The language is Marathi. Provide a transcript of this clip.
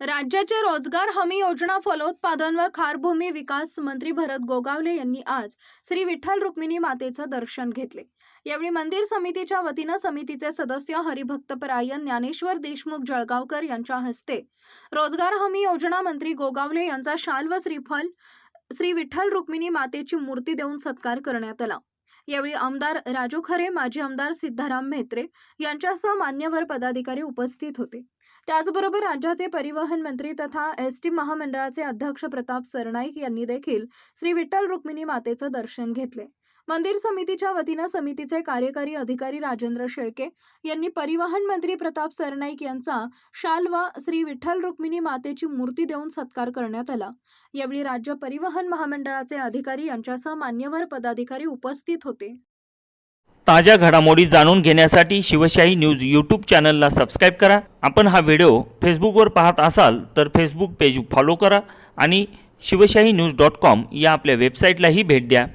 राज्याचे रोजगार हमी योजना फलोत्पादन व खारभूमी विकास मंत्री भरत गोगावले यांनी आज श्री विठ्ठल रुक्मिणी मातेचं दर्शन घेतले. यावेळी मंदिर समितीच्या वतीनं समितीचे सदस्य हरिभक्तपरायण ज्ञानेश्वर देशमुख जळगावकर यांच्या हस्ते रोजगार हमी योजना मंत्री गोगावले यांचा शाल व श्रीफल श्री विठ्ठल रुक्मिणी मातेची मूर्ती देऊन सत्कार करण्यात आला. यावेळी आमदार राजू खरे माजी आमदार सिद्धाराम म्हेत्रे यांच्यासह मान्यवर पदाधिकारी उपस्थित होते. त्याचबरोबर राज्याचे परिवहन मंत्री तथा एस टी महामंडळाचे अध्यक्ष प्रताप सरनाईक यांनी देखील श्री विठ्ठल रुक्मिणी मातेचं दर्शन घेतले. मंदिर समितीच्या वतीनं समितीचे कार्यकारी अधिकारी राजेंद्र शेळके यांनी परिवहन मंत्री प्रताप सरनाईक यांचा शाल व श्री विठ्ठल रुक्मिणी मातेची मूर्ती देऊन सत्कार करण्यात आला. यावेळी राज्य परिवहन महामंडळाचे अधिकारी यांच्यासह मान्यवर पदाधिकारी उपस्थित होते. ताज्या घडामोडी जाणून घेण्यासाठी शिवशाही न्यूज यूट्यूब चॅनलला सबस्क्राईब करा. आपण हा व्हिडिओ फेसबुकवर पाहत असाल तर फेसबुक पेज फॉलो करा आणि शिवशाही न्यूज डॉट कॉम या आपल्या वेबसाईटलाही भेट द्या.